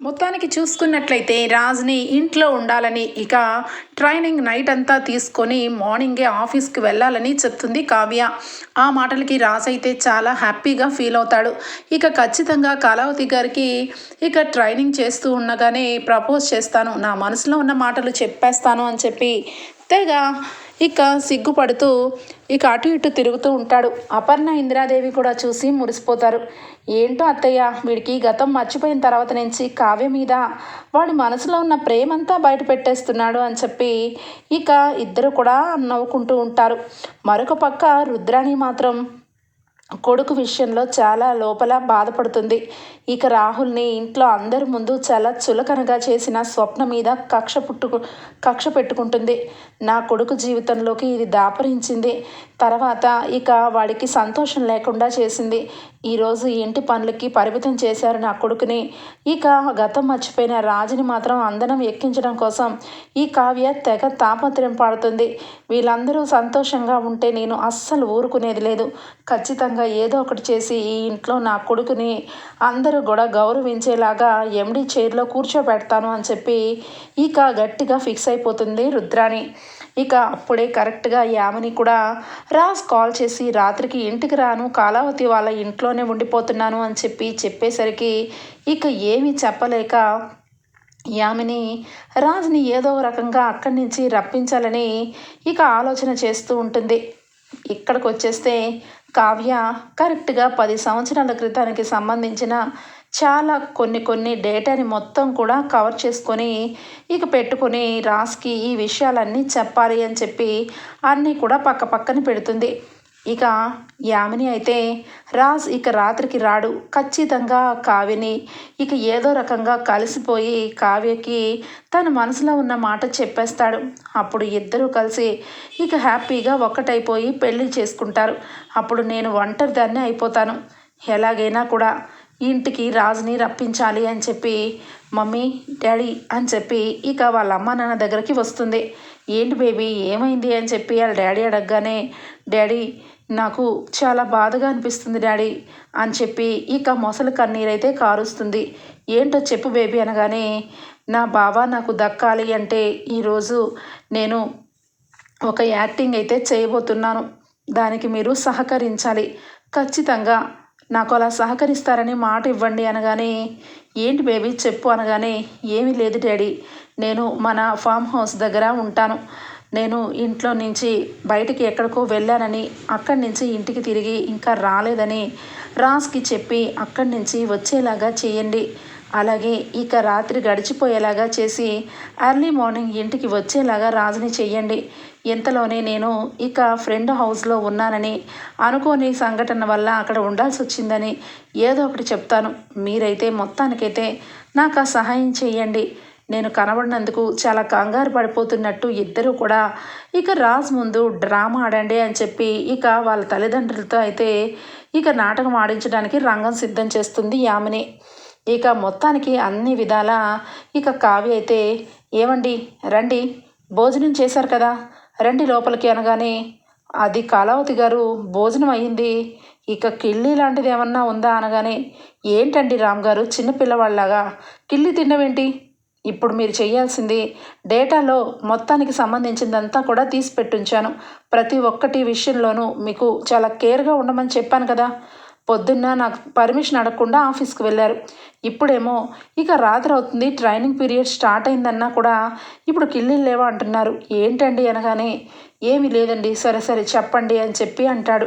మొత్తానికి చూసుకున్నట్లయితే రాజ్ని ఇంట్లో ఉండాలని ఇక ట్రైనింగ్ నైట్ అంతా తీసుకొని మార్నింగే ఆఫీస్కి వెళ్ళాలని చెప్తుంది కావ్య. ఆ మాటలకి రాజ్ అయితే చాలా హ్యాపీగా ఫీల్ అవుతాడు. ఇక ఖచ్చితంగా కళావతి గారికి ఇక ట్రైనింగ్ చేస్తూ ఉండగానే ప్రపోజ్ చేస్తాను నా మనసులో ఉన్న మాటలు చెప్పేస్తాను అని చెప్పి తెగ ఇక సిగ్గుపడుతూ ఇక అటు ఇటు తిరుగుతూ ఉంటాడు. అపర్ణ ఇందిరాదేవి కూడా చూసి మురిసిపోతారు. ఏంటో అత్తయ్య వీడికి గతం మర్చిపోయిన తర్వాత నుంచి కావ్య మీద వాడి మనసులో ఉన్న ప్రేమంతా బయట పెట్టేస్తున్నాడు అని చెప్పి ఇక ఇద్దరు కూడా నవ్వుకుంటూ ఉంటారు. మరొక పక్క రుద్రాణి మాత్రం కొడుకు విషయంలో చాలా లోపల బాధపడుతుంది. ఇక రాహుల్ని ఇంట్లో అందరి ముందు చాలా చులకనగా చేసిన స్వప్న మీద కక్ష పుట్టుకు కక్ష పెట్టుకుంటుంది. నా కొడుకు జీవితంలోకి ఇది దాపరించింది. తర్వాత ఇక వాడికి సంతోషం లేకుండా చేసింది. ఈరోజు ఇంటి పనులకి పరిమితం చేశారు నా కొడుకుని. ఇక గతం మర్చిపోయిన రాజుని మాత్రం అందనం ఎక్కించడం కోసం ఈ కావ్య తెగ తాపత్రయం పాడుతుంది. వీళ్ళందరూ సంతోషంగా ఉంటే నేను అస్సలు ఊరుకునేది లేదు. ఖచ్చితంగా ఏదో ఒకటి చేసి ఈ ఇంట్లో నా కొడుకుని అందరూ కూడా గౌరవించేలాగా ఎండి చైర్లో కూర్చోబెడతాను అని చెప్పి ఇక గట్టిగా ఫిక్స్ అయిపోతుంది రుద్రాణి. ఇక అప్పుడే కరెక్ట్గా యామని కూడా రాజ్ కాల్ చేసి రాత్రికి ఇంటికి రాను కాలావతి వాళ్ళ ఇంట్లోనే ఉండిపోతున్నాను అని చెప్పి చెప్పేసరికి ఇక ఏమీ చెప్పలేక యామిని రాజ్ని ఏదో రకంగా అక్కడి నుంచి రప్పించాలని ఇక ఆలోచన చేస్తూ ఉంటుంది. ఇక్కడికి వచ్చేస్తే కావ్య కరెక్ట్గా పది సంవత్సరాల క్రితానికి సంబంధించిన చాలా కొన్ని కొన్ని డేటాని మొత్తం కూడా కవర్ చేసుకొని ఇక పెట్టుకొని రాస్కి ఈ విషయాలన్నీ చెప్పాలి అని చెప్పి అన్నీ కూడా పక్క పక్కన పెడుతుంది. ఇక యామిని అయితే రాజ్ ఇక రాత్రికి రాడు. ఖచ్చితంగా కావ్యని ఇక ఏదో రకంగా కలిసిపోయి కావ్యకి తన మనసులో ఉన్న మాట చెప్పేస్తాడు. అప్పుడు ఇద్దరూ కలిసి ఇక హ్యాపీగా ఒక్కటైపోయి పెళ్ళి చేసుకుంటారు. అప్పుడు నేను ఒంటరిదాన్ని అయిపోతాను. ఎలాగైనా కూడా ఇంటికి రాజుని రప్పించాలి అని చెప్పి మమ్మీ డాడీ అని చెప్పి ఇక వాళ్ళ అమ్మ నాన్న దగ్గరికి వస్తుంది. ఏంటి బేబీ ఏమైంది? అని చెప్పి వాళ్ళ డాడీ అడగగానే డాడీ నాకు చాలా బాధగా అనిపిస్తుంది డాడీ అని చెప్పి ఇక మొసలి కన్నీరైతే కారుస్తుంది. ఏంటో చెప్పు బేబీ అనగానే నా బావ నాకు దక్కాలి అంటే ఈరోజు నేను ఒక యాక్టింగ్ అయితే చేయబోతున్నాను. దానికి మీరు సహకరించాలి. ఖచ్చితంగా నాకు అలా సహకరిస్తారని మాట ఇవ్వండి అనగానే ఏంటి బేబీ చెప్పు అనగానే ఏమీ లేదు డాడీ నేను మన ఫామ్ హౌస్ దగ్గర ఉంటాను. నేను ఇంట్లో నుంచి బయటికి ఎక్కడికో వెళ్ళానని అక్కడి నుంచి ఇంటికి తిరిగి ఇంకా రాలేదని రాస్కి చెప్పి అక్కడి నుంచి వచ్చేలాగా చేయండి. అలాగే ఇక రాత్రి గడిచిపోయేలాగా చేసి ఎర్లీ మార్నింగ్ ఇంటికి వచ్చేలాగా రాజుని చెయ్యండి ఇంతలోనే నేను ఇక ఫ్రెండ్ హౌస్లో ఉన్నానని అనుకోని సంఘటన వల్ల అక్కడ ఉండాల్సి వచ్చిందని ఏదో ఒకటి చెప్తాను. మీరైతే మొత్తానికైతే నాకు ఆ సహాయం చేయండి. నేను కనబడినందుకు చాలా కంగారు పడిపోతున్నట్టు ఇద్దరూ కూడా ఇక రాజ్ ముందు డ్రామా ఆడండి అని చెప్పి ఇక వాళ్ళ తల్లిదండ్రులతో అయితే ఇక నాటకం ఆడించడానికి రంగం సిద్ధం చేస్తుంది యామిని. ఇక మొత్తానికి అన్ని విధాల ఇక కావ్య అయితే ఏమండి? రండి. భోజనం చేశారు కదా. రండి లోపలికి అనగానే అది కాలావతి గారు భోజనం అయ్యింది ఇక కిళ్ళి లాంటిది ఏమన్నా ఉందా అనగానే ఏంటండి రామ్ గారు చిన్నపిల్లవాళ్ళలాగా కిళ్ళి తిన్నవేంటి? ఇప్పుడు మీరు చేయాల్సింది డేటాలో మొత్తానికి సంబంధించిందంతా కూడా తీసి పెట్టుంచాను. ప్రతి ఒక్కటి విషయంలోనూ మీకు చాలా కేర్గా ఉండమని చెప్పాను కదా. పొద్దున్న నాకు పర్మిషన్ అడగకుండా ఆఫీస్కి వెళ్ళారు. ఇప్పుడేమో ఇక రాత్రి అవుతుంది ట్రైనింగ్ పీరియడ్ స్టార్ట్ అయిందన్నా కూడా ఇప్పుడు కిళ్ళిళ్ళు లేవా అంటున్నారు. ఏంటండి అనగానే ఏమీ లేదండి సరే సరే చెప్పండి అని చెప్పి అంటాడు.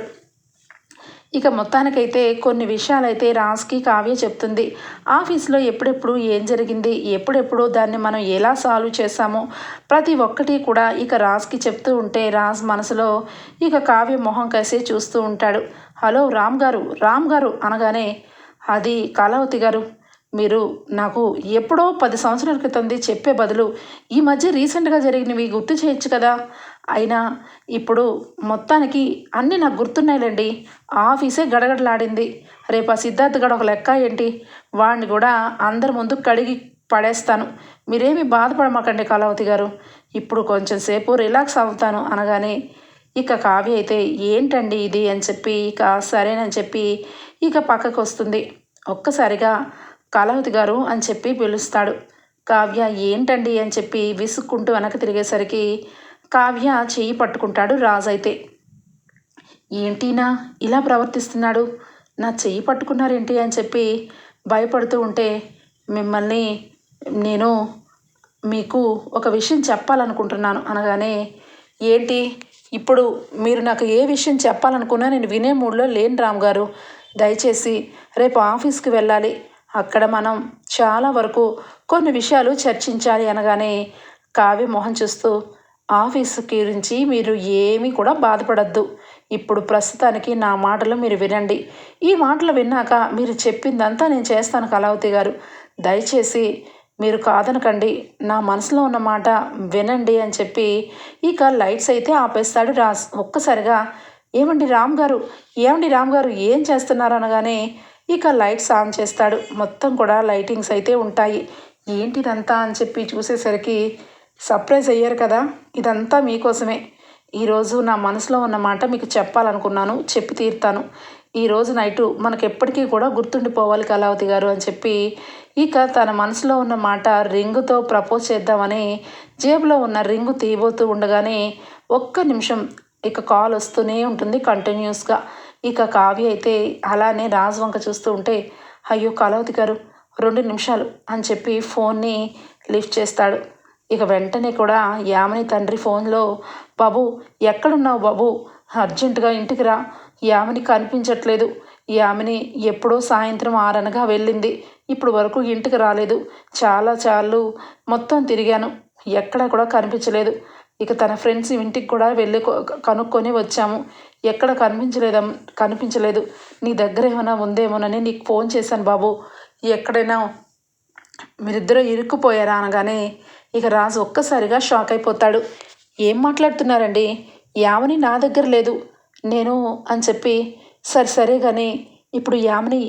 ఇక మొత్తానికైతే కొన్ని విషయాలైతే రాజ్కి కావ్య చెప్తుంది. ఆఫీస్లో ఎప్పుడెప్పుడు ఏం జరిగింది ఎప్పుడెప్పుడు దాన్ని మనం ఎలా సాల్వ్ చేసామో ప్రతి ఒక్కటి కూడా ఇక రాజ్కి చెప్తూ ఉంటే రాజ్ మనసులో ఇక కావ్య మొహం కసే చూస్తూ ఉంటాడు. హలో రామ్ గారు రామ్ గారు అనగానే అది కళావతి గారు మీరు నాకు ఎప్పుడో పది సంవత్సరాల క్రితంది చెప్పే బదులు ఈ మధ్య రీసెంట్గా జరిగినవి గుర్తు చేయొచ్చు కదా. అయినా ఇప్పుడు మొత్తానికి అన్నీ నాకు గుర్తున్నాయిలేండి. ఆఫీసే గడగడలాడింది. రేపు ఆ సిద్ధార్థ్ గడ ఒక లెక్క ఏంటి? వాడిని కూడా అందరి ముందు కడిగి పడేస్తాను. మీరేమి బాధపడమాకండి కళావతి గారు. ఇప్పుడు కొంచెం సేపు రిలాక్స్ అవుతాను అనగానే ఇక కావ్య అయితే ఏంటండి ఇది అని చెప్పి ఇక సరేనని చెప్పి ఇక పక్కకు వస్తుంది ఒక్కసారిగా కళావతి గారు అని చెప్పి పిలుస్తాడు. కావ్య ఏంటండి? అని చెప్పి విసుక్కుంటూ వెనక తిరిగేసరికి కావ్య చేయి పట్టుకుంటాడు రాజు అయితే ఏంటినా ఇలా ప్రవర్తిస్తున్నాడు? నా చెయ్యి పట్టుకున్నారేంటి? అని చెప్పి భయపడుతూ ఉంటే మిమ్మల్ని నేను మీకు ఒక విషయం చెప్పాలనుకుంటున్నాను అనగానే ఏంటి? ఇప్పుడు మీరు నాకు ఏ విషయం చెప్పాలనుకున్నా నేను వినే మూడ్లో లేను రామ్ గారు. దయచేసి రేపు ఆఫీస్కి వెళ్ళాలి. అక్కడ మనం చాలా వరకు కొన్ని విషయాలు చర్చించాలి అనగానే కావ్య మొహం చూస్తూ ఆఫీస్ గురించి మీరు ఏమీ కూడా బాధపడద్దు. ఇప్పుడు ప్రస్తుతానికి నా మాటలు మీరు వినండి. ఈ మాటలు విన్నాక మీరు చెప్పిందంతా నేను చేస్తాను కళావతి గారు. దయచేసి మీరు కాదనకండి. నా మనసులో ఉన్న మాట వినండి అని చెప్పి ఇక లైట్స్ అయితే ఆపేస్తాడు రాస్ ఒక్కసారిగా ఏమండి రామ్ గారు? ఏమండి రామ్ గారు? ఏం చేస్తున్నారు? అనగానే ఇక లైట్స్ ఆన్ చేస్తాడు. మొత్తం కూడా లైటింగ్స్ అయితే ఉంటాయి. ఏంటిదంతా అని చెప్పి చూసేసరికి సర్ప్రైజ్ అయ్యారు కదా. ఇదంతా మీకోసమే. ఈరోజు నా మనసులో ఉన్న మాట మీకు చెప్పాలనుకున్నాను. చెప్పి తీరుతాను. ఈరోజు నైటు మనకు ఎప్పటికీ కూడా గుర్తుండిపోవాలి కళావతి గారు అని చెప్పి ఇక తన మనసులో ఉన్న మాట రింగుతో ప్రపోజ్ చేద్దామని జేబులో ఉన్న రింగు తీయబోతూ ఉండగానే ఒక్క నిమిషం ఇక కాల్ వస్తూనే ఉంటుంది కంటిన్యూస్గా. ఇక కావ్య అయితే అలానే రాజు వంక చూస్తూ ఉంటే అయ్యో కళావతి గారు రెండు నిమిషాలు అని చెప్పి ఫోన్ని లిఫ్ట్ చేస్తాడు. ఇక వెంటనే కూడా యామిని తండ్రి ఫోన్లో బాబు ఎక్కడున్నావు బాబు? అర్జెంటుగా ఇంటికి రా. యామిని కనిపించట్లేదు. యామిని ఎప్పుడో సాయంత్రం ఆరనగా వెళ్ళింది. ఇప్పుడు వరకు ఇంటికి రాలేదు. చాలా చాలు మొత్తం తిరిగాను. ఎక్కడా కూడా కనిపించలేదు. ఇక తన ఫ్రెండ్స్ ఇంటికి కూడా వెళ్ళి కనుక్కొని వచ్చాము. ఎక్కడ కనిపించలేదా కనిపించలేదు. నీ దగ్గర ఏమైనా ఉందేమోనని నీకు ఫోన్ చేశాను బాబు. ఎక్కడైనా మీరిద్దరూ ఇరుక్కుపోయారా అనగానే ఇక రాజు ఒక్కసారిగా షాక్ అయిపోతాడు. ఏం మాట్లాడుతున్నారండి? యామని నా దగ్గర లేదు. నేను అని చెప్పి సరే సరే కానీ ఇప్పుడు యామని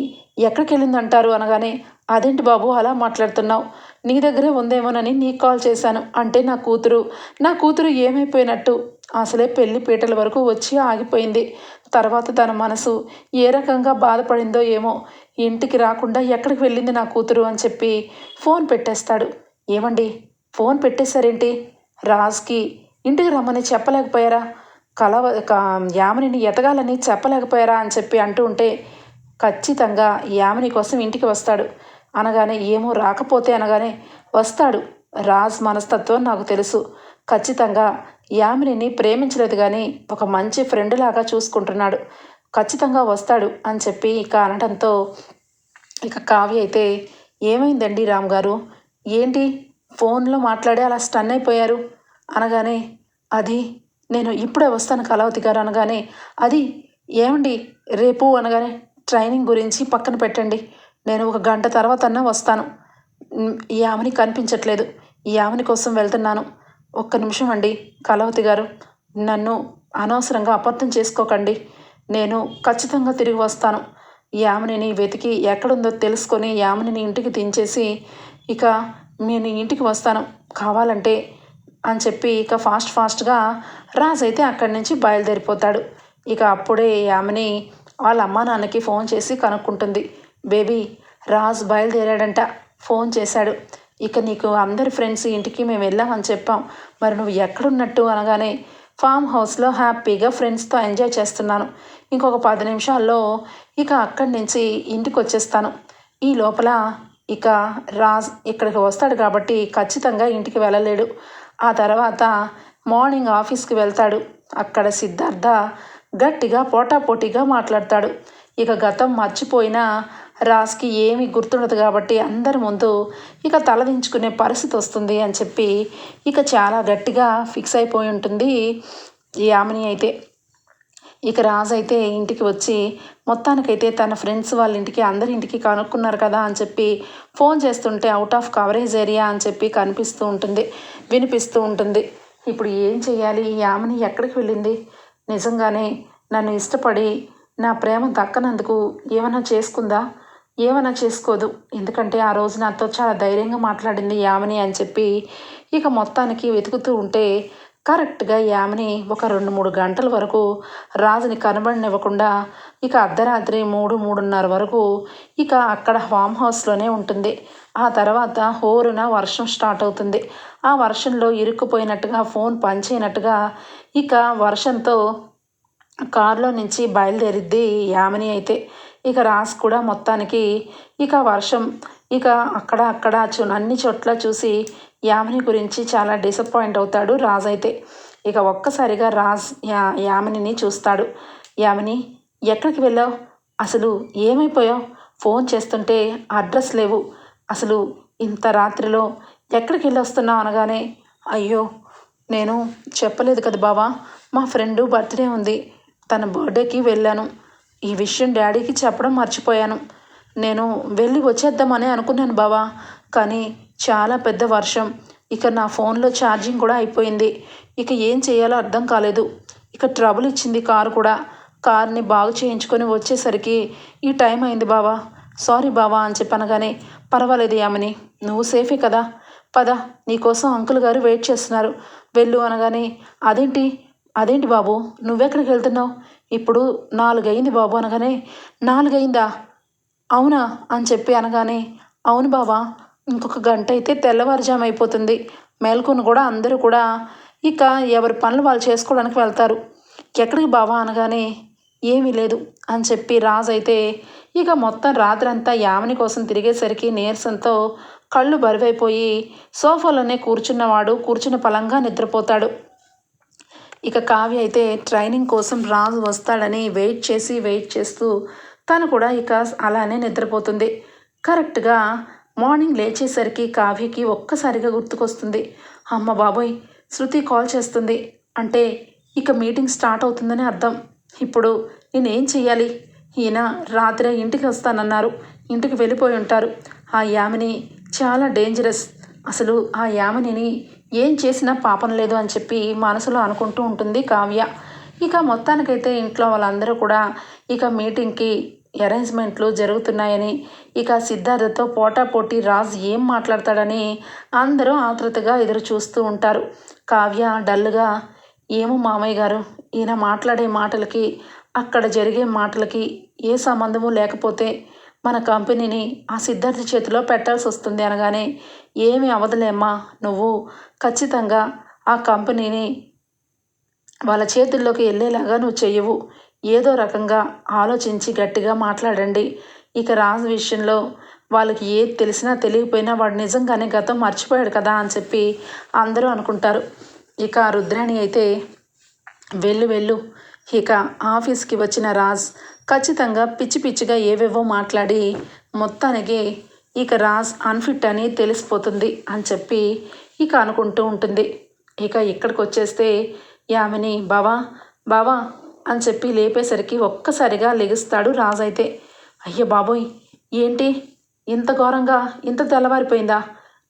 ఎక్కడికి వెళ్ళిందంటారు అనగానే అదేంటి బాబు అలా మాట్లాడుతున్నావు? నీ దగ్గరే ఉందేమోనని నీకు కాల్ చేశాను. అంటే నా కూతురు. నా కూతురు ఏమైపోయినట్టు? అసలే పెళ్ళి పీటల వరకు వచ్చి ఆగిపోయింది. తర్వాత తన మనసు ఏ రకంగా బాధపడిందో ఏమో. ఇంటికి రాకుండా ఎక్కడికి వెళ్ళింది నా కూతురు అని చెప్పి ఫోన్ పెట్టేస్తాడు. ఏమండి? ఫోన్ పెట్టేశారేంటి? రాజ్కి ఇంటికి రమ్మని చెప్పలేకపోయారా? కల యామిని ఎతగాలని చెప్పలేకపోయారా అని చెప్పి అంటూ ఉంటే ఖచ్చితంగా యామిని కోసం ఇంటికి వస్తాడు. అనగానే ఏమో రాకపోతే అనగానే వస్తాడు. రాజ్ మనస్తత్వం నాకు తెలుసు. ఖచ్చితంగా యామినిని ప్రేమించలేదు కానీ ఒక మంచి ఫ్రెండ్ లాగా చూసుకుంటున్నాడు. ఖచ్చితంగా వస్తాడు అని చెప్పి ఇక అనడంతో ఇక కావ్య అయితే ఏమైందండి రామ్ గారు? ఏంటి? ఫోన్లో మాట్లాడి అలా స్టన్ అయిపోయారు? అనగానే అది నేను ఇప్పుడే వస్తాను కళావతి గారు. అనగానే అది ఏమండి? రేపు? అనగానే ట్రైనింగ్ గురించి పక్కన పెట్టండి. నేను ఒక గంట తర్వాత అన్నా వస్తాను. ఈ ఆమెని కనిపించట్లేదు. ఈ ఆమెని కోసం వెళ్తున్నాను. ఒక్క నిమిషం అండి కలవతి గారు. నన్ను అనవసరంగా అపార్థం చేసుకోకండి. నేను ఖచ్చితంగా తిరిగి వస్తాను. యామినిని వెతికి ఎక్కడుందో తెలుసుకొని యామినిని ఇంటికి దించేసి ఇక నేను ఇంటికి వస్తాను. కావాలంటే అని చెప్పి ఇక ఫాస్ట్ ఫాస్ట్గా రాజ్ అయితే అక్కడి నుంచి బయలుదేరిపోతాడు. ఇక అప్పుడే ఆమెని వాళ్ళ అమ్మా నాన్నకి ఫోన్ చేసి కనుక్కుంటుంది. బేబీ రాజ్ బయలుదేరాడంట. ఫోన్ చేశాడు. ఇక నీకు అందరి ఫ్రెండ్స్ ఇంటికి మేము వెళ్ళామని చెప్పాం. మరి నువ్వు ఎక్కడున్నట్టు అనగానే ఫామ్ హౌస్లో హ్యాపీగా ఫ్రెండ్స్తో ఎంజాయ్ చేస్తున్నాను. ఇంకొక పది నిమిషాల్లో ఇక అక్కడి నుంచి ఇంటికి వచ్చేస్తాను ఈ లోపల ఇక రాజ్ ఇక్కడికి వస్తాడు కాబట్టి ఖచ్చితంగా ఇంటికి వెళ్ళలేడు. ఆ తర్వాత మార్నింగ్ ఆఫీస్కి వెళ్తాడు. అక్కడ సిద్ధార్థ గట్టిగా పోటాపోటీగా మాట్లాడతాడు. ఇక గతం మర్చిపోయినా రాజ్కి ఏమి గుర్తుండదు కాబట్టి అందరి ముందు ఇక తలదించుకునే పరిస్థితి వస్తుంది అని చెప్పి ఇక చాలా గట్టిగా ఫిక్స్ అయిపోయి ఉంటుంది. ఈ ఆమెని అయితే ఇక రాజు అయితే ఇంటికి వచ్చి మొత్తానికైతే తన ఫ్రెండ్స్ వాళ్ళ ఇంటికి అందరి ఇంటికి కనుక్కున్నారు కదా అని చెప్పి ఫోన్ చేస్తుంటే అవుట్ ఆఫ్ కవరేజ్ ఏరియా అని చెప్పి కనిపిస్తూ ఉంటుంది వినిపిస్తూ ఉంటుంది. ఇప్పుడు ఏం చేయాలి? ఈ ఆమెని ఎక్కడికి వెళ్ళింది? నిజంగానే నన్ను ఇష్టపడి నా ప్రేమ దక్కనందుకు ఏమైనా చేసుకుందా? ఏమైనా చేసుకోదు. ఎందుకంటే ఆ రోజు నాతో చాలా ధైర్యంగా మాట్లాడింది యామిని అని చెప్పి ఇక మొత్తానికి వెతుకుతూ ఉంటే కరెక్ట్గా యామిని ఒక రెండు మూడు గంటల వరకు రాజుని కనబడినివ్వకుండా ఇక అర్ధరాత్రి మూడు మూడున్నర వరకు ఇక అక్కడ ఫామ్ హౌస్లోనే ఉంటుంది. ఆ తర్వాత హోరున వర్షం స్టార్ట్ అవుతుంది. ఆ వర్షంలో ఇరుక్కుపోయినట్టుగా ఫోన్ పనిచేయనట్టుగా ఇక వర్షంతో కారులో నుంచి బయలుదేరిద్ది యామిని అయితే. ఇక రాస్ కూడా మొత్తానికి ఇక వర్షం ఇక అక్కడ అక్కడ చూ అన్ని చోట్ల చూసి యామిని గురించి చాలా డిసప్పాయింట్ అవుతాడు రాజ్ అయితే. ఇక ఒక్కసారిగా రాజ్ యా యామినిని చూస్తాడు. యామిని ఎక్కడికి వెళ్ళావు? అసలు ఏమైపోయావు? ఫోన్ చేస్తుంటే అడ్రస్ లేవు. అసలు ఇంత రాత్రిలో ఎక్కడికి వెళ్ళి వస్తున్నావు అనగానే అయ్యో నేను చెప్పలేదు కదా బావా మా ఫ్రెండు బర్త్డే ఉంది. తన బర్త్డేకి వెళ్ళాను. ఈ విషయం డాడీకి చెప్పడం మర్చిపోయాను. నేను వెళ్ళి వచ్చేద్దామని అనుకున్నాను బావా కానీ చాలా పెద్ద వర్షం. ఇక నా ఫోన్లో ఛార్జింగ్ కూడా అయిపోయింది. ఇక ఏం చేయాలో అర్థం కాలేదు. ఇక ట్రబుల్ ఇచ్చింది కారు కూడా. కార్ని బాగు చేయించుకొని వచ్చేసరికి ఈ టైం అయింది బావా. సారీ బావా అని చెప్పనగానే పర్వాలేదు యామని నువ్వు సేఫే కదా. పద నీకోసం అంకుల్ గారు వెయిట్ చేస్తున్నారు. వెళ్ళు అనగానే అదేంటి అదేంటి బాబు నువ్వెక్కడికి వెళ్తున్నావు? ఇప్పుడు నాలుగయింది బాబు అనగానే నాలుగయిందా అవునా? అని చెప్పి అనగానే అవును బాబా ఇంకొక గంట అయితే తెల్లవారుజాము అయిపోతుంది. మేల్కొని కూడా అందరూ కూడా ఇక ఎవరి పనులు వాళ్ళు చేసుకోవడానికి వెళ్తారు. ఎక్కడికి బావా? అనగానే ఏమీ లేదు. అని చెప్పి రాజు అయితే ఇక మొత్తం రాత్రంతా యామిని కోసం తిరిగేసరికి నీరసంతో కళ్ళు బరువైపోయి సోఫాలోనే కూర్చున్నవాడు కూర్చున్న పలంగా నిద్రపోతాడు. ఇక కావ్య అయితే ట్రైనింగ్ కోసం రాజు వస్తాడని వెయిట్ చేసి వెయిట్ చేస్తూ తను కూడా ఇక అలానే నిద్రపోతుంది. కరెక్ట్గా మార్నింగ్ లేచేసరికి కావ్యకి ఒక్కసారిగా గుర్తుకొస్తుంది. అమ్మ బాబోయ్ శృతి కాల్ చేస్తుంది. అంటే ఇక మీటింగ్ స్టార్ట్ అవుతుందని అర్థం. ఇప్పుడు నేనేం చెయ్యాలి? ఈయన రాత్రి ఇంటికి వస్తానన్నారు. ఇంటికి వెళ్ళిపోయి ఉంటారు. ఆ యామిని చాలా డేంజరస్. అసలు ఆ యామినిని ఏం చేసినా పాపం లేదు అని చెప్పి మనసులో అనుకుంటూ ఉంటుంది కావ్య. ఇక మొత్తానికైతే ఇంట్లో వాళ్ళందరూ కూడా ఇక మీటింగ్కి అరేంజ్మెంట్లు జరుగుతున్నాయని ఇక సిద్ధార్థతో పోటాపోటీ రాజ్ ఏం మాట్లాడతాడని అందరూ ఆతృతగా ఎదురు చూస్తూ ఉంటారు. కావ్య డల్గా ఏమో మామయ్య గారు ఈయన మాట్లాడే మాటలకి అక్కడ జరిగే మాటలకి ఏ సంబంధము లేకపోతే మన కంపెనీని ఆ సిద్ధార్థ చేతిలో పెట్టాల్సి వస్తుంది అనగానే ఏమి అవదలేమ్మా నువ్వు ఖచ్చితంగా ఆ కంపెనీని వాళ్ళ చేతుల్లోకి వెళ్ళేలాగా నువ్వు చెయ్యవు. ఏదో రకంగా ఆలోచించి గట్టిగా మాట్లాడండి. ఇక రాజు విషయంలో వాళ్ళకి ఏది తెలిసినా తెలియకపోయినా వాడు నిజంగానే గతం మర్చిపోయాడు కదా అని చెప్పి అందరూ అనుకుంటారు. ఇక రుద్రాణి అయితే వెళ్ళు వెళ్ళు. ఇక ఆఫీస్కి వచ్చిన రాజ్ ఖచ్చితంగా పిచ్చి పిచ్చిగా ఏవేవో మాట్లాడి మొత్తానికి ఇక రాజ్ అన్ఫిట్ అని తెలిసిపోతుంది అని చెప్పి ఇక అనుకుంటూ ఉంటుంది. ఇక ఇక్కడికి వచ్చేస్తే యామిని బావా బావా అని చెప్పి లేపేసరికి ఒక్కసారిగా లెగుస్తాడు రాజు అయితే. అయ్యో బాబోయ్ ఏంటి? ఇంత ఘోరంగా ఇంత తెల్లవారిపోయిందా?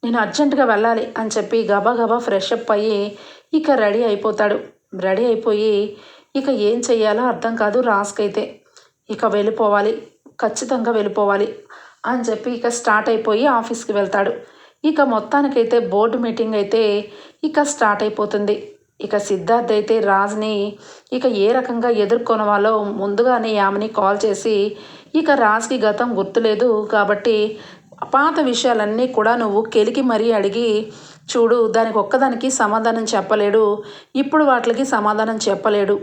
నేను అర్జెంటుగా వెళ్ళాలి అని చెప్పి గబా గబా ఫ్రెష్ అప్ అయ్యి ఇక రెడీ అయిపోతాడు. రెడీ అయిపోయి ఇక ఏం చెయ్యాలో అర్థం కాదు రాస్కైతే ఇక వెళ్ళిపోవాలి ఖచ్చితంగా వెళ్ళిపోవాలి అని చెప్పి ఇక స్టార్ట్ అయిపోయి ఆఫీస్కి వెళ్తాడు. ఇక మొత్తానికైతే బోర్డు మీటింగ్ అయితే ఇక స్టార్ట్ అయిపోతుంది. ఇక సిద్ధార్థ్ అయితే రాజ్ని ఇక ఏ రకంగా ఎదుర్కొనవాలో ముందుగానే ఆమెని కాల్ చేసి ఇక రాజ్కి గతం గుర్తులేదు కాబట్టి పాత విషయాలన్నీ కూడా నువ్వు కెలికి మరీ అడిగి చూడు దానికి ఒక్కదానికి సమాధానం చెప్పలేడు. ఇప్పుడు వాటికి సమాధానం చెప్పలేడు.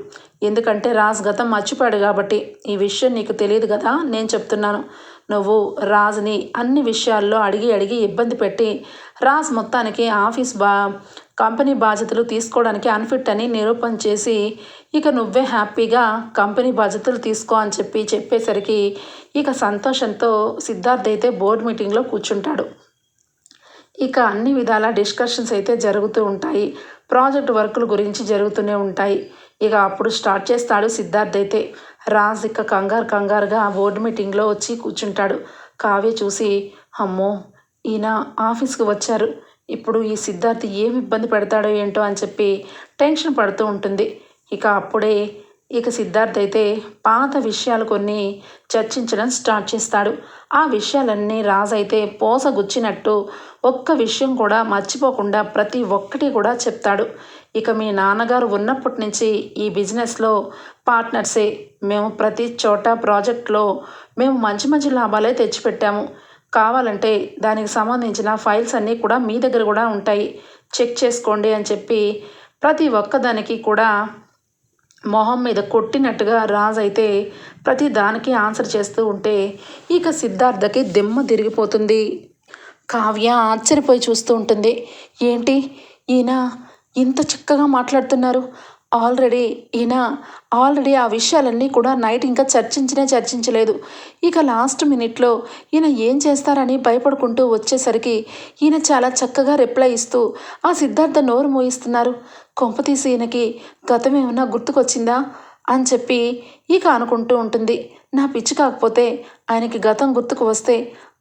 ఎందుకంటే రాజ్ గతం మర్చిపోయాడు కాబట్టి. ఈ విషయం నీకు తెలియదు కదా? నేను చెప్తున్నాను. నువ్వు రాజుని అన్ని విషయాల్లో అడిగి అడిగి ఇబ్బంది పెట్టి రాజ్ మొత్తానికి ఆఫీస్ బా కంపెనీ బాధ్యతలు తీసుకోవడానికి అన్ఫిట్ అని నిరూపణ చేసి ఇక నువ్వే హ్యాపీగా కంపెనీ బాధ్యతలు తీసుకో అని చెప్పి చెప్పేసరికి ఇక సంతోషంతో సిద్ధార్థ్ అయితే బోర్డు మీటింగ్లో కూర్చుంటాడు. ఇక అన్ని విధాల డిస్కషన్స్ అయితే జరుగుతూ ఉంటాయి. ప్రాజెక్ట్ వర్కుల గురించి జరుగుతూనే ఉంటాయి. ఇక అప్పుడు స్టార్ట్ చేస్తాడు సిద్ధార్థ్ అయితే. రాజ్ ఇక కంగారు కంగారుగా బోర్డు మీటింగ్లో వచ్చి కూర్చుంటాడు. కావ్య చూసి అమ్మో ఈయన ఆఫీస్కి వచ్చారు. ఇప్పుడు ఈ సిద్ధార్థ్ ఏమి ఇబ్బంది పెడతాడో ఏంటో అని చెప్పి టెన్షన్ పడుతూ ఉంటుంది. ఇక అప్పుడే ఇక సిద్ధార్థ్ అయితే పాత విషయాలు కొన్ని చర్చించడం స్టార్ట్ చేస్తాడు. ఆ విషయాలన్నీ రాజైతే పోసగుచ్చినట్టు ఒక్క విషయం కూడా మర్చిపోకుండా ప్రతి ఒక్కటి కూడా చెప్తాడు. ఇక మీ నాన్నగారు ఉన్నప్పటి నుంచి ఈ బిజినెస్లో పార్ట్నర్సే. మేము ప్రతి చోట ప్రాజెక్ట్లో మేము మంచి మంచి లాభాలే తెచ్చిపెట్టాము. కావాలంటే దానికి సంబంధించిన ఫైల్స్ అన్నీ కూడా మీ దగ్గర కూడా ఉంటాయి. చెక్ చేసుకోండి అని చెప్పి ప్రతి ఒక్కదానికి కూడా మొహం మీద కొట్టినట్టుగా రాజ్ అయితే ప్రతి దానికి ఆన్సర్ చేస్తూ ఉంటే ఇక సిద్ధార్థకి దిమ్మ తిరిగిపోతుంది. కావ్య ఆశ్చర్యపోయి చూస్తూ ఉంటుంది. ఏంటి? ఈయన ఇంత చిక్కగా మాట్లాడుతున్నారు. ఆల్రెడీ ఈయన ఆల్రెడీ ఆ విషయాలన్నీ కూడా నైట్ ఇంకా చర్చించినే చర్చించలేదు. ఇక లాస్ట్ మినిట్లో ఈయన ఏం చేస్తారని భయపడుకుంటూ వచ్చేసరికి ఈయన చాలా చక్కగా రిప్లై ఇస్తూ ఆ సిద్ధార్థ నోరు మోయిస్తున్నారు. కొంపతీసి ఈయనకి గతం గుర్తుకొచ్చిందా? అని చెప్పి ఇక అనుకుంటూ ఉంటుంది. నా పిచ్చి కాకపోతే ఆయనకి గతం గుర్తుకు వస్తే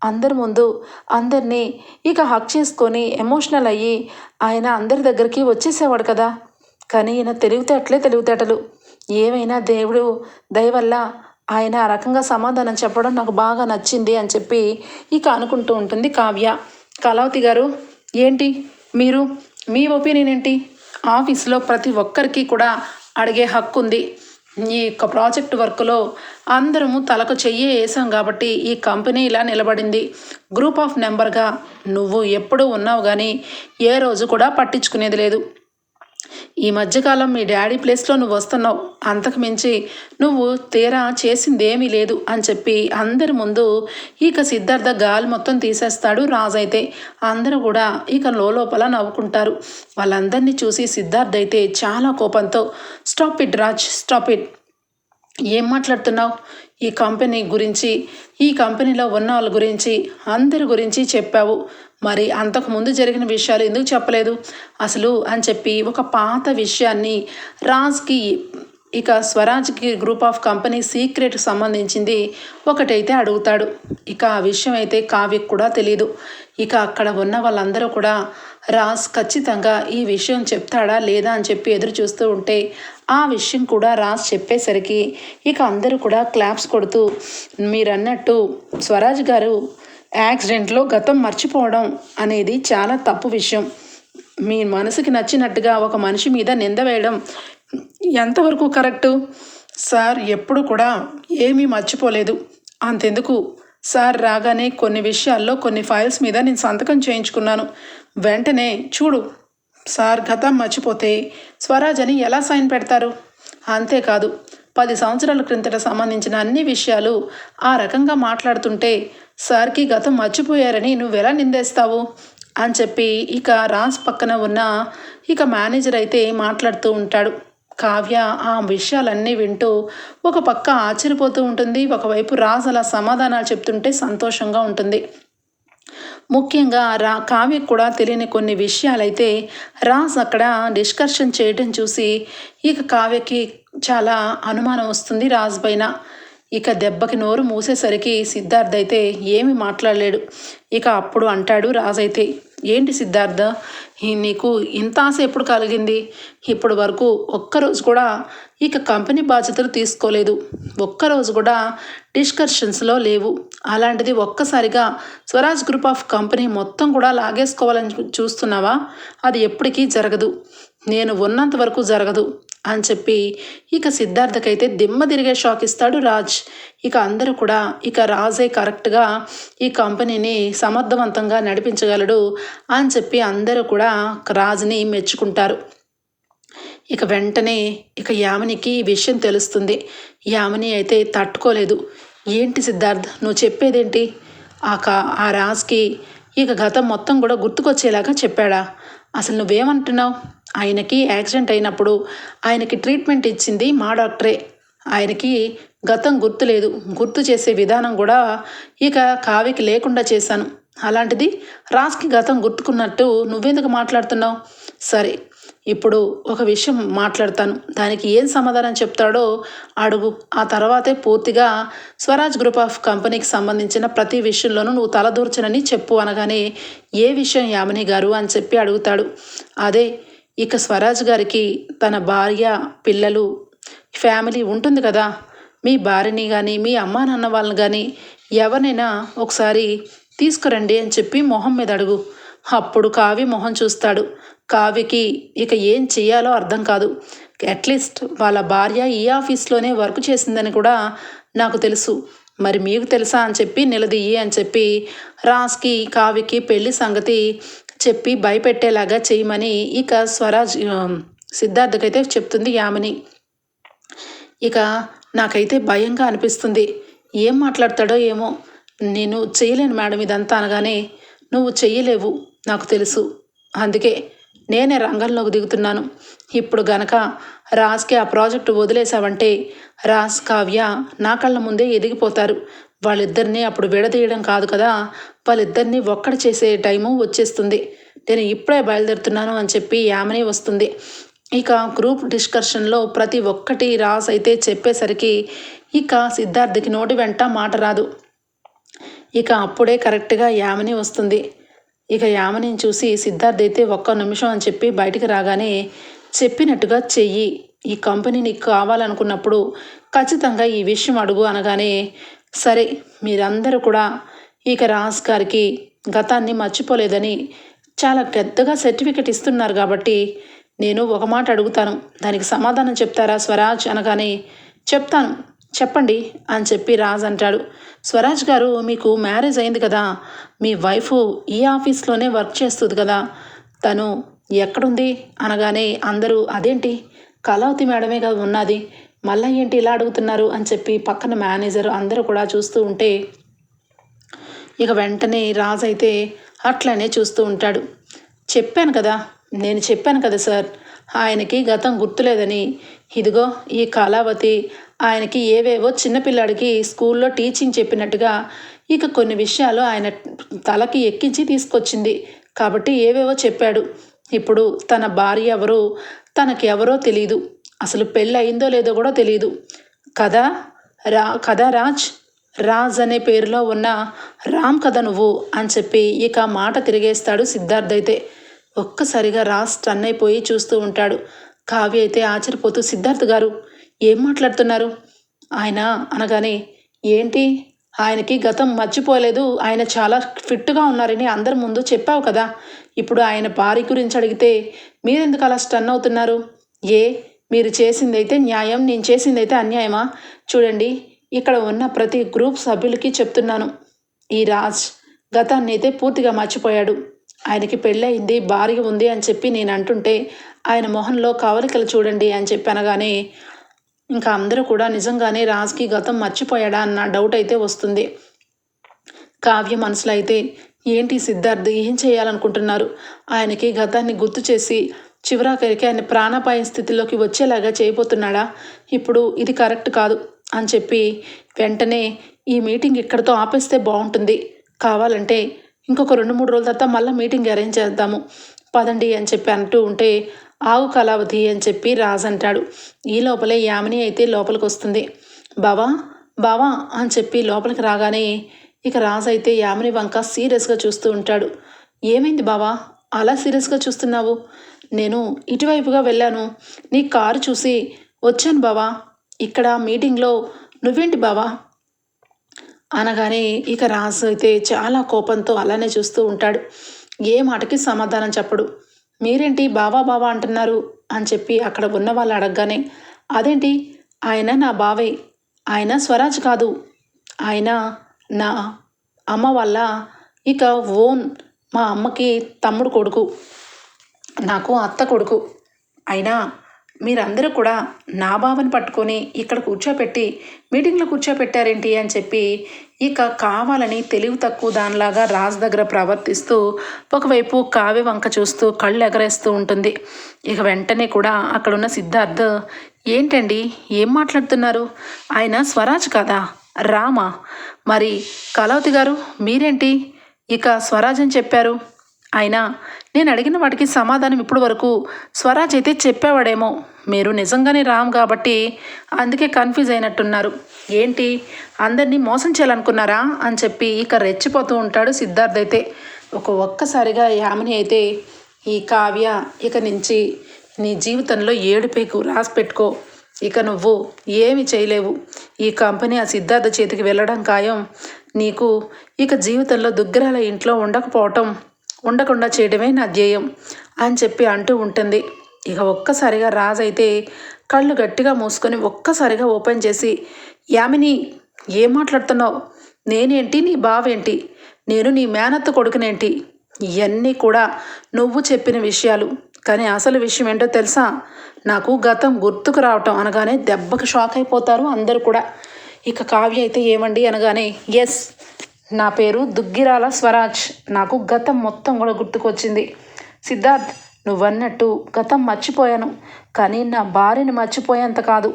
అందరి ముందు అందరినీ ఇక హక్ చేసుకొని ఎమోషనల్ అయ్యి ఆయన అందరి దగ్గరికి వచ్చేసేవాడు కదా. కానీ ఈయన తెలివితేటలే తెలివితేటలు. ఏమైనా దేవుడు దయవల్ల ఆయన ఆ రకంగా సమాధానం చెప్పడం నాకు బాగా నచ్చింది అని చెప్పి ఇక అనుకుంటూ ఉంటుంది కావ్య. కళావతి గారు ఏంటి? మీరు మీ ఒపీనియన్ ఏంటి? ఆఫీస్లో ప్రతి ఒక్కరికి కూడా అడిగే హక్కు ఉంది. ఈ యొక్క ప్రాజెక్ట్ వర్క్లో అందరము తలకు చెయ్యి వేసాం కాబట్టి ఈ కంపెనీ ఇలా నిలబడింది. గ్రూప్ ఆఫ్ నెంబర్గా నువ్వు ఎప్పుడూ ఉన్నావు కానీ ఏ రోజు కూడా పట్టించుకునేది లేదు. ఈ మధ్యకాలం మీ డాడీ ప్లేస్లో నువ్వు వస్తున్నావు. అంతకు మించి నువ్వు తీరా చేసింది ఏమీ లేదు అని చెప్పి అందరి ముందు ఇక సిద్ధార్థ గాలి మొత్తం తీసేస్తాడు రాజు అయితే. అందరూ కూడా ఇక లోపల నవ్వుకుంటారు. వాళ్ళందరినీ చూసి సిద్ధార్థ అయితే చాలా కోపంతో stop it Raj stop it. ఏం మాట్లాడుతున్నావు? ఈ కంపెనీ గురించి ఈ కంపెనీలో ఉన్న వాళ్ళ గురించి అందరి గురించి చెప్పావు. మరి అంతకుముందు జరిగిన విషయాలు ఎందుకు చెప్పలేదు? అసలు అని చెప్పి ఒక పాత విషయాన్ని రాజ్కి ఇక స్వరాజ్కి గ్రూప్ ఆఫ్ కంపెనీ సీక్రెట్ సంబంధించింది ఒకటైతే అడుగుతాడు. ఇక ఆ విషయం అయితే కావ్యకు కూడా తెలియదు ఇక అక్కడ ఉన్న వాళ్ళందరూ కూడా రాజ్ ఖచ్చితంగా ఈ విషయం చెప్తాడా లేదా అని చెప్పి ఎదురు చూస్తూ ఉంటే ఆ విషయం కూడా రాజ్ చెప్పేసరికి ఇక అందరూ కూడా క్లాప్స్ కొడుతూ మీరన్నట్టు స్వరాజ్ గారు యాక్సిడెంట్లో గతం మర్చిపోవడం అనేది చాలా తప్పు విషయం. మీ మనసుకి నచ్చినట్టుగా ఒక మనిషి మీద నింద వేయడం ఎంతవరకు కరెక్టు? సార్ ఎప్పుడు కూడా ఏమీ మర్చిపోలేదు. అంతెందుకు? సార్ రాగానే కొన్ని విషయాల్లో కొన్ని ఫైల్స్ మీద నేను సంతకం చేయించుకున్నాను. వెంటనే చూడు సార్ గతం మర్చిపోతే స్వరాజ్ అని ఎలా సైన్ పెడతారు? అంతేకాదు పది సంవత్సరాల క్రిందట సంబంధించిన అన్ని విషయాలు ఆ రకంగా మాట్లాడుతుంటే సార్కి గతం మర్చిపోయారని నువ్వెలా నిందేస్తావు? అని చెప్పి ఇక రాజ్ పక్కన ఉన్న ఇక మేనేజర్ అయితే మాట్లాడుతూ ఉంటాడు. కావ్య ఆ విషయాలన్నీ వింటూ ఒక పక్క ఆశ్చర్యపోతూ ఉంటుంది. ఒకవైపు రాజ్ అలా సమాధానాలు చెప్తుంటే సంతోషంగా ఉంటుంది. ముఖ్యంగా రా కావ్యకు కూడా తెలియని కొన్ని విషయాలైతే రాజ్ అక్కడ డిస్కషన్ చేయడం చూసి ఇక కావ్యకి చాలా అనుమానం వస్తుంది రాజ్ పైన ఇక దెబ్బకి నోరు మూసేసరికి సిద్ధార్థ అయితే ఏమి మాట్లాడలేడు. ఇక అప్పుడు అంటాడు రాజైతే ఏంటి సిద్ధార్థ? నీకు ఇంత ఆశ ఎప్పుడు కలిగింది? ఇప్పటి వరకు ఒక్కరోజు కూడా ఇక కంపెనీ బాధ్యతలు తీసుకోలేదు. ఒక్కరోజు కూడా డిస్కషన్స్లో లేవు. అలాంటిది ఒక్కసారిగా స్వరాజ్ గ్రూప్ ఆఫ్ కంపెనీ మొత్తం కూడా లాగేసుకోవాలని చూస్తున్నావా? అది ఎప్పటికీ జరగదు. నేను ఉన్నంత వరకు జరగదు. అని చెప్పి ఇక సిద్ధార్థకైతే దిమ్మ తిరిగే షాక్ ఇస్తాడు రాజ్. ఇక అందరూ కూడా ఇక రాజే కరెక్ట్గా ఈ కంపెనీని సమర్థవంతంగా నడిపించగలడు అని చెప్పి అందరూ కూడా రాజుని మెచ్చుకుంటారు. ఇక వెంటనే ఇక యామినికి ఈ విషయం తెలుస్తుంది. యామిని అయితే తట్టుకోలేదు. ఏంటి సిద్ధార్థ్ నువ్వు చెప్పేదేంటి? ఆ కా ఆ రాజ్కి ఇక గతం మొత్తం కూడా గుర్తుకొచ్చేలాగా చెప్పాడా? అసలు నువ్వేమంటున్నావు? ఆయనకి యాక్సిడెంట్ అయినప్పుడు ఆయనకి ట్రీట్మెంట్ ఇచ్చింది మా డాక్టరే. ఆయనకి గతం గుర్తు లేదు. గుర్తు చేసే విధానం కూడా ఇక కావ్యకి లేకుండా చేశాను. అలాంటిది రాజ్కి గతం గుర్తుకున్నట్టు నువ్వెందుకు మాట్లాడుతున్నావు? సరే ఇప్పుడు ఒక విషయం మాట్లాడతాను. దానికి ఏం సమాధానం చెప్తాడో అడుగు. ఆ తర్వాతే పూర్తిగా స్వరాజ్ గ్రూప్ ఆఫ్ కంపెనీకి సంబంధించిన ప్రతి విషయంలోనూ నువ్వు తలదూర్చనని చెప్పు అనగానే ఏ విషయం యామిని గారు అని చెప్పి అడుగుతాడు. అదే ఇక స్వరాజ్ గారికి తన భార్య పిల్లలు ఫ్యామిలీ ఉంటుంది కదా. మీ భార్యని కానీ మీ అమ్మా నాన్న వాళ్ళని కానీ ఎవరినైనా ఒకసారి తీసుకురండి అని చెప్పి మొహం మీద అడుగు. అప్పుడు కావ్య మొహం చూస్తాడు. కావ్యకి ఇక ఏం చేయాలో అర్థం కాదు. అట్లీస్ట్ వాళ్ళ భార్య ఈ ఆఫీస్లోనే వర్క్ చేసిందని కూడా నాకు తెలుసు. మరి మీకు తెలుసా అని చెప్పి నిలదీయి అని చెప్పి రాస్కి కావ్యకి పెళ్ళి సంగతి చెప్పి భయపెట్టేలాగా చేయమని ఇక స్వరాజ్ సిద్ధార్థకైతే చెప్తుంది యామిని. ఇక నాకైతే భయంగా అనిపిస్తుంది. ఏం మాట్లాడతాడో ఏమో. నేను చేయలేను మేడం ఇదంతా అనగానే నువ్వు చెయ్యలేవు నాకు తెలుసు. అందుకే నేనే రంగంలోకి దిగుతున్నాను. ఇప్పుడు గనక రాజ్కి ఆ ప్రాజెక్టు వదిలేసావంటే రాజ్ కావ్య నా కళ్ళ ముందే ఎదిగిపోతారు. వాళ్ళిద్దరినీ అప్పుడు విడదీయడం కాదు కదా. వాళ్ళిద్దరినీ ఒక్కడ చేసే టైము వచ్చేస్తుంది. నేను ఇప్పుడే బయలుదేరుతున్నాను అని చెప్పి యామని వస్తుంది. ఇక గ్రూప్ డిస్కషన్లో ప్రతి ఒక్కటి రాస్ అయితే చెప్పేసరికి ఇక సిద్ధార్థకి నోటి వెంట మాట రాదు. ఇక అప్పుడే కరెక్ట్గా యామని వస్తుంది. ఇక యామని చూసి సిద్ధార్థ్ అయితే ఒక్క నిమిషం అని చెప్పి బయటికి రాగానే చెప్పినట్టుగా చెయ్యి. ఈ కంపెనీ నీకు కావాలనుకున్నప్పుడు ఖచ్చితంగా ఈ విషయం అడుగు అనగానే సరే మీరందరూ కూడా ఇక రాజ్ గారికి గతాన్ని మర్చిపోలేదని చాలా పెద్దగా సర్టిఫికెట్ ఇస్తున్నారు కాబట్టి నేను ఒక మాట అడుగుతాను. దానికి సమాధానం చెప్తారా స్వరాజ్ అనగానే చెప్తాను చెప్పండి అని చెప్పి రాజ్ అంటాడు. స్వరాజ్ గారు మీకు మ్యారేజ్ అయింది కదా మీ వైఫ్ ఈ ఆఫీస్లోనే వర్క్ చేస్తుంది కదా తను ఎక్కడుంది? అనగానే అందరూ అదేంటి? కళావతి మేడమే కదా ఉన్నది. మళ్ళీ ఏంటి ఇలా అడుగుతున్నారు అని చెప్పి పక్కన మేనేజర్ అందరూ కూడా చూస్తూ ఉంటే ఇక వెంటనే రాజు అయితే అట్లనే చూస్తూ ఉంటాడు. చెప్పాను కదా నేను చెప్పాను కదా సార్ ఆయనకి గతం గుర్తులేదని. ఇదిగో ఈ కళావతి ఆయనకి ఏవేవో చిన్నపిల్లాడికి స్కూల్లో టీచింగ్ చెప్పినట్టుగా ఇక కొన్ని విషయాలు ఆయన తలకి ఎక్కించి తీసుకొచ్చింది. కాబట్టి ఏవేవో చెప్పాడు. ఇప్పుడు తన భార్య ఎవరో తనకి ఎవరో తెలియదు అసలు పెళ్ళి అయిందో లేదో కూడా తెలియదు కదా రా కథ రాజ్? రాజ్ అనే పేరులో ఉన్న రామ్ కథ నువ్వు అని చెప్పి ఇక మాట తిరిగేస్తాడు సిద్ధార్థ్ అయితే. ఒక్కసారిగా రాజ్ టన్ అయిపోయి చూస్తూ ఉంటాడు. కావ్య అయితే ఆశ్చర్యపోతూ సిద్ధార్థ్ గారు ఏం మాట్లాడుతున్నారు? ఆయన అనగానే ఏంటి? ఆయనకి గతం మర్చిపోలేదు. ఆయన చాలా ఫిట్గా ఉన్నారని అందరి ముందు చెప్పావు కదా. ఇప్పుడు ఆయన భార్య గురించి అడిగితే మీరెందుకు అలా స్టన్ అవుతున్నారు? ఏ మీరు చేసిందైతే న్యాయం నేను చేసిందైతే అన్యాయమా? చూడండి ఇక్కడ ఉన్న ప్రతి గ్రూప్ సభ్యులకి చెప్తున్నాను. ఈ రాజ్ గతాన్ని అయితే పూర్తిగా మర్చిపోయాడు. ఆయనకి పెళ్ళయింది భార్య ఉంది అని చెప్పి నేను అంటుంటే ఆయన మొహంలో కవలికలు చూడండి అని చెప్పి అనగానే ఇంకా అందరూ కూడా నిజంగానే రాజ్కి గతం మర్చిపోయాడా అన్న డౌట్ అయితే వస్తుంది. కావ్య మనసులో అయితే ఏంటి సిద్ధార్థ్ ఏం చేయాలనుకుంటున్నారు? ఆయనకి గతాన్ని గుర్తు చేసి చివరాఖరికి ఆయన ప్రాణాపాయ స్థితిలోకి వచ్చేలాగా చేయబోతున్నాడా? ఇప్పుడు ఇది కరెక్ట్ కాదు అని చెప్పి వెంటనే ఈ మీటింగ్ ఇక్కడితో ఆపేస్తే బాగుంటుంది. కావాలంటే ఇంకొక రెండు మూడు రోజుల తర్వాత మళ్ళీ మీటింగ్ అరేంజ్ చేద్దాము. పదండి అని చెప్పి అంటూ ఉంటే ఆగు కళావతి అని చెప్పి రాజ్ అంటాడు. ఈ లోపలే యామిని అయితే లోపలికి వస్తుంది. బావా బావా అని చెప్పి లోపలికి రాగానే ఇక రాజ్ అయితే యామిని వంక సీరియస్గా చూస్తూ ఉంటాడు. ఏమైంది బావా? అలా సీరియస్గా చూస్తున్నావు? నేను ఇటువైపుగా వెళ్ళాను. నీ కారు చూసి వచ్చాను బావా. ఇక్కడ మీటింగ్లో నువ్వేంటి బావా? అనగానే ఇక రాజు అయితే చాలా కోపంతో అలానే చూస్తూ ఉంటాడు. ఏ మాటకి సమాధానం చెప్పడు. మీరేంటి బావా బావా అంటున్నారు? అని చెప్పి అక్కడ ఉన్న వాళ్ళు అడగగానే అదేంటి? ఆయన నా బావే. ఆయన స్వరాజ్ కాదు. ఆయన నా అమ్మ వల్ల ఇక ఓన్ మా అమ్మకి తమ్ముడు కొడుకు నాకు అత్త కొడుకు. అయినా మీరందరూ కూడా నా బావని పట్టుకొని ఇక్కడ కూర్చోపెట్టి మీటింగ్లో కూర్చోపెట్టారేంటి అని చెప్పి ఇక కావాలని తెలివి తక్కువ దానిలాగా రాజు దగ్గర ప్రవర్తిస్తూ ఒకవైపు కావ్య వంక చూస్తూ కళ్ళు ఎగరేస్తూ ఉంటుంది. ఇక వెంటనే కూడా అక్కడున్న సిద్ధార్థ్ ఏంటండి? ఏం మాట్లాడుతున్నారు? ఆయన స్వరాజ్ కదా? రామా? మరి కలవతి గారు మీరేంటి? ఇక స్వరాజ్ అని చెప్పారు. అయినా నేను అడిగిన వాటికి సమాధానం ఇప్పుడు వరకు స్వరాజ్ అయితే చెప్పేవాడేమో. మీరు నిజంగానే రామ్ కాబట్టి అందుకే కన్ఫ్యూజ్ అయినట్టున్నారు. ఏంటి? అందరినీ మోసం చేయాలనుకున్నారా? అని చెప్పి ఇక రెచ్చిపోతూ ఉంటాడు సిద్ధార్థ్ అయితే. ఒక ఒక్కసారిగా యామిని అయితే ఈ కావ్య ఇక నుంచి నీ జీవితంలో ఏడుపేకు రాసి పెట్టుకో. ఇక నువ్వు ఏమి చేయలేవు. ఈ కంపెనీ ఆ సిద్ధార్థ చేతికి వెళ్ళడం ఖాయం. నీకు ఇక జీవితంలో దుగ్గరాల ఇంట్లో ఉండకపోవటం ఉండకుండా చేయడమే నా ధ్యేయం అని చెప్పి అంటూ ఉంటుంది. ఇక ఒక్కసారిగా రాజైతే అయితే కళ్ళు గట్టిగా మూసుకొని ఒక్కసారిగా ఓపెన్ చేసి యామిని ఏం మాట్లాడుతున్నావు? నేనేంటి? నీ బావేంటి? నేను నీ మేనత్త కొడుకునేంటి? ఇవన్నీ కూడా నువ్వు చెప్పిన విషయాలు. కానీ అసలు విషయం ఏంటో తెలుసా? నాకు గతం గుర్తుకు రావటం అనగానే దెబ్బకి షాక్ అయిపోతారు అందరూ కూడా. ఇక కావ్య అయితే ఏమండి అనగానే ఎస్ నా పేరు దుగ్గిరాల స్వరాజ్. నాకు గతం మొత్తం కూడా గుర్తుకొచ్చింది. సిద్ధార్థ్ నువ్వన్నట్టు గతం మర్చిపోయాను. కానీ నా భార్యని మర్చిపోయేంత కాదు.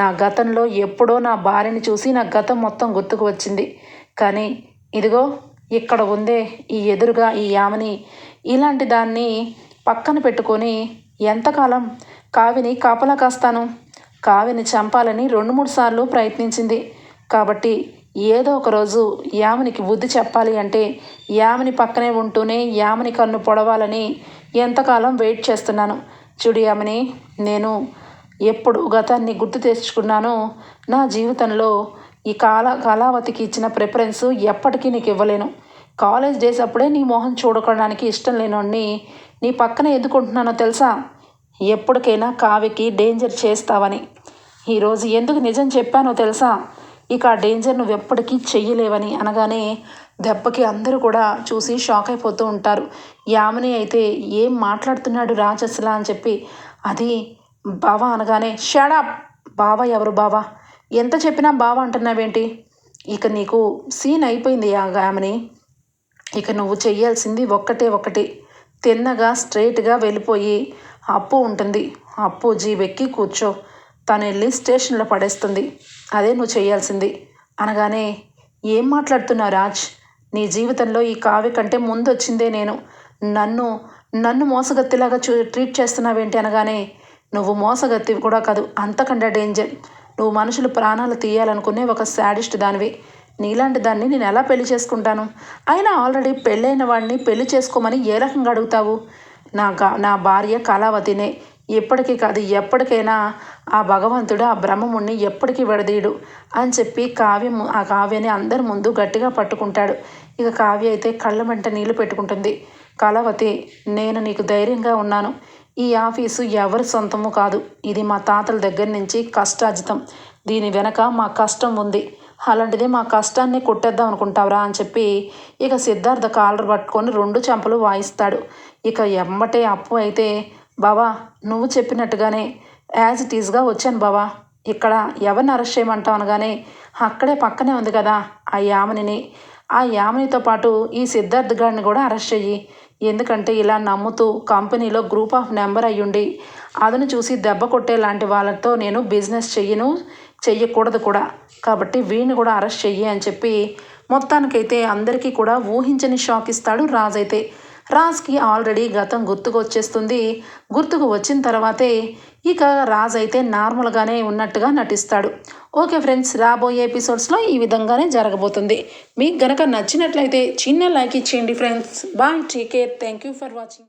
నా గతంలో ఎప్పుడో నా భార్యని చూసి నా గతం మొత్తం గుర్తుకు వచ్చింది కానీ ఇదిగో ఇక్కడ ఉందే ఈ ఎదురుగా ఈ యామని. ఇలాంటి దాన్ని పక్కన పెట్టుకొని ఎంతకాలం కావిని కాపలా కాస్తాను? కావిని చంపాలని రెండు మూడు సార్లు ప్రయత్నించింది. కాబట్టి ఏదో ఒకరోజు యామునికి యామినికి బుద్ధి చెప్పాలి అంటే యామిని పక్కనే ఉంటూనే యామిని కన్ను పొడవాలని ఎంతకాలం వెయిట్ చేస్తున్నాను. చూడు యామిని నేను ఎప్పుడు గతాన్ని గుర్తు తెచ్చుకున్నానో నా జీవితంలో ఈ కాల కళావతికి ఇచ్చిన ప్రిఫరెన్స్ ఎప్పటికీ నీకు ఇవ్వలేను. కాలేజ్ డేస్ అప్పుడే నీ మొహం చూడకోవడానికి ఇష్టం లేనోడిని నీ పక్కన ఎందుకుంటున్నానో తెలుసా? ఎప్పటికైనా కావ్యకి డేంజర్ చేస్తావని. ఈరోజు ఎందుకు నిజం చెప్పానో తెలుసా? ఇక ఆ డేంజర్ నువ్వు ఎప్పటికీ చెయ్యలేవని అనగానే దెబ్బకి అందరూ కూడా చూసి షాక్ అయిపోతూ ఉంటారు. యామిని అయితే ఏం మాట్లాడుతున్నాడు రాజస్లా అని చెప్పి అది బావా అనగానే షడా బావా ఎవరు బావా? ఎంత చెప్పినా బావా అంటున్నావేంటి? ఇక నీకు సీన్ అయిపోయింది యామిని. ఇక నువ్వు చెయ్యాల్సింది ఒక్కటే ఒకటి తిన్నగా స్ట్రైట్గా వెళ్ళిపోయి అప్పు ఉంటుంది. అప్పు జీబెక్కి కూర్చో. తను వెళ్ళి స్టేషన్లో పడేస్తుంది. అదే నువ్వు చేయాల్సింది. అనగానే ఏం మాట్లాడుతున్నావు రాజ్? నీ జీవితంలో ఈ కావ్య కంటే ముందు వచ్చిందే నేను. నన్ను నన్ను మోసగత్తిలాగా చూ ట్రీట్ చేస్తున్నావేంటి? అనగానే నువ్వు మోసగత్తి కూడా కాదు. అంతకంటే డేంజర్. నువ్వు మనుషులు ప్రాణాలు తీయాలనుకునే ఒక శాడిస్ట్ దానివి. నీలాంటి దాన్ని నేను ఎలా పెళ్ళి చేసుకుంటాను? అయినా ఆల్రెడీ పెళ్ళైన వాడిని పెళ్ళి చేసుకోమని ఏ రకంగా అడుగుతావు? నా నా భార్య కళావతినే. ఎప్పటికీ కాదు ఎప్పటికైనా ఆ భగవంతుడు ఆ బ్రహ్మముణ్ణి ఎప్పటికీ విడదీయడు అని చెప్పి కావ్యం ఆ కావ్యని అందరి ముందు గట్టిగా పట్టుకుంటాడు. ఇక కావ్య అయితే కళ్ళ వెంట నీళ్ళు పెట్టుకుంటుంది. కళావతి నేను నీకు ధైర్యంగా ఉన్నాను. ఈ ఆఫీసు ఎవరి సొంతము కాదు. ఇది మా తాతల దగ్గర నుంచి కష్టార్జితం. దీని వెనక మా కష్టం ఉంది. అలాంటిది మా కష్టాన్ని కొట్టేద్దాం అనుకుంటావురా అని చెప్పి ఇక సిద్ధార్థ కాలర్ పట్టుకొని రెండు చెంపలు వాయిస్తాడు. ఇక ఎమ్మటే అప్పు అయితే బావా నువ్వు చెప్పినట్టుగానే యాజ్ ఇట్ ఈజ్గా వచ్చాను బావా. ఇక్కడ ఎవరిని అరెస్ట్ చేయమంటావు అనగానే అక్కడే పక్కనే ఉంది కదా ఆ యామనిని. ఆ యామనితో పాటు ఈ సిద్ధార్థ్ గారిని కూడా అరెస్ట్ చెయ్యి. ఎందుకంటే ఇలా నమ్ముతూ కంపెనీలో గ్రూప్ ఆఫ్ నెంబర్ అయ్యుండి అదను చూసి దెబ్బ కొట్టే లాంటి వాళ్ళతో నేను బిజినెస్ చెయ్యను. చెయ్యకూడదు కూడా. కాబట్టి వీడిని కూడా అరెస్ట్ చెయ్యి అని చెప్పి మొత్తానికైతే అందరికీ కూడా ఊహించని షాక్ ఇస్తాడు రాజ్ అయితే. రాజ్కి ఆల్రెడీ గతం గుర్తుకు వచ్చేస్తుంది. గుర్తుకు వచ్చిన తర్వాతే ఇక రాజ్ అయితే నార్మల్గానే ఉన్నట్టుగా నటిస్తాడు. ఓకే ఫ్రెండ్స్ రాబోయే ఎపిసోడ్స్లో ఈ విధంగానే జరగబోతుంది. మీకు గనక నచ్చినట్లయితే చిన్న లైక్ ఇచ్చేయండి friends. Bye take care. Thank you for watching.